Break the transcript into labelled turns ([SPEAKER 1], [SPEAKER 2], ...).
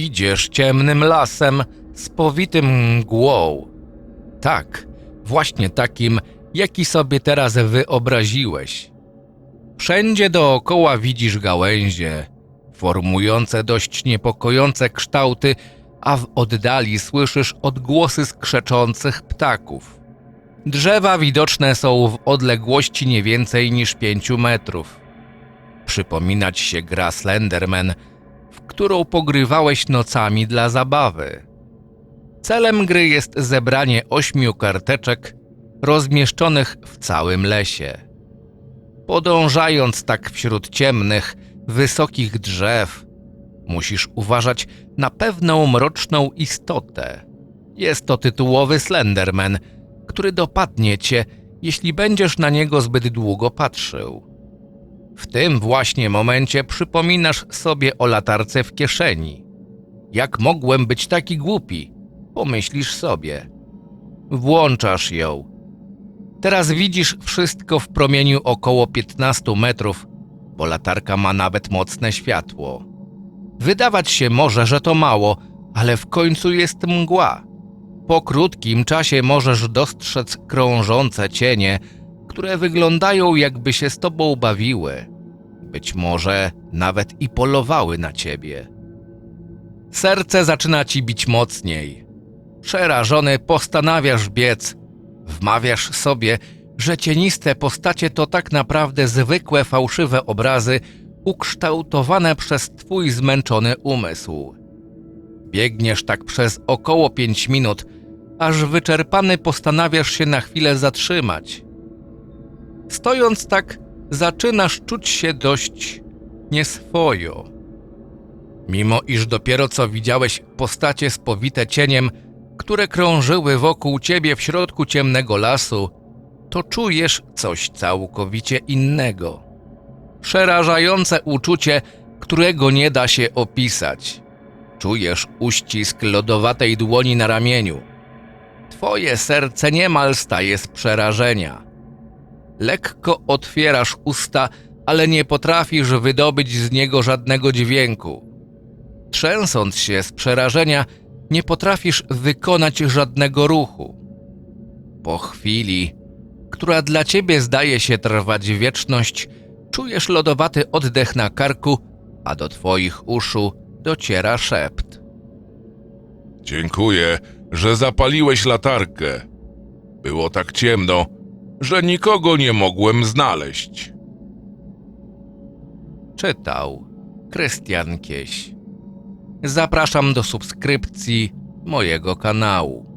[SPEAKER 1] Idziesz ciemnym lasem z powitym mgłą. Tak, właśnie takim, jaki sobie teraz wyobraziłeś. Wszędzie dookoła widzisz gałęzie, formujące dość niepokojące kształty, a w oddali słyszysz odgłosy skrzeczących ptaków. Drzewa widoczne są w odległości nie więcej niż pięciu metrów. Przypominać się gra Slenderman, którą pogrywałeś nocami dla zabawy. Celem gry jest zebranie ośmiu karteczek rozmieszczonych w całym lesie. Podążając tak wśród ciemnych, wysokich drzew, musisz uważać na pewną mroczną istotę. Jest to tytułowy Slenderman, który dopadnie cię, jeśli będziesz na niego zbyt długo patrzył. W tym właśnie momencie przypominasz sobie o latarce w kieszeni. Jak mogłem być taki głupi? Pomyślisz sobie. Włączasz ją. Teraz widzisz wszystko w promieniu około 15 metrów, bo latarka ma nawet mocne światło. Wydawać się może, że to mało, ale w końcu jest mgła. Po krótkim czasie możesz dostrzec krążące cienie, które wyglądają jakby się z tobą bawiły. Być może nawet i polowały na ciebie. Serce zaczyna ci bić mocniej. Przerażony postanawiasz biec. Wmawiasz sobie, że cieniste postacie to tak naprawdę zwykłe fałszywe obrazy ukształtowane przez twój zmęczony umysł. Biegniesz tak przez około pięć minut, aż wyczerpany postanawiasz się na chwilę zatrzymać. Stojąc tak, zaczynasz czuć się dość nieswojo. Mimo iż dopiero co widziałeś postacie spowite cieniem, które krążyły wokół ciebie w środku ciemnego lasu, to czujesz coś całkowicie innego. Przerażające uczucie, którego nie da się opisać. Czujesz uścisk lodowatej dłoni na ramieniu. Twoje serce niemal staje z przerażenia. Lekko otwierasz usta, ale nie potrafisz wydobyć z niego żadnego dźwięku. Trzęsąc się z przerażenia, nie potrafisz wykonać żadnego ruchu. Po chwili, która dla ciebie zdaje się trwać wieczność, czujesz lodowaty oddech na karku, a do twoich uszu dociera szept.
[SPEAKER 2] Dziękuję, że zapaliłeś latarkę. Było tak ciemno, że nikogo nie mogłem znaleźć.
[SPEAKER 1] Czytał Krystian Kieś. Zapraszam do subskrypcji mojego kanału.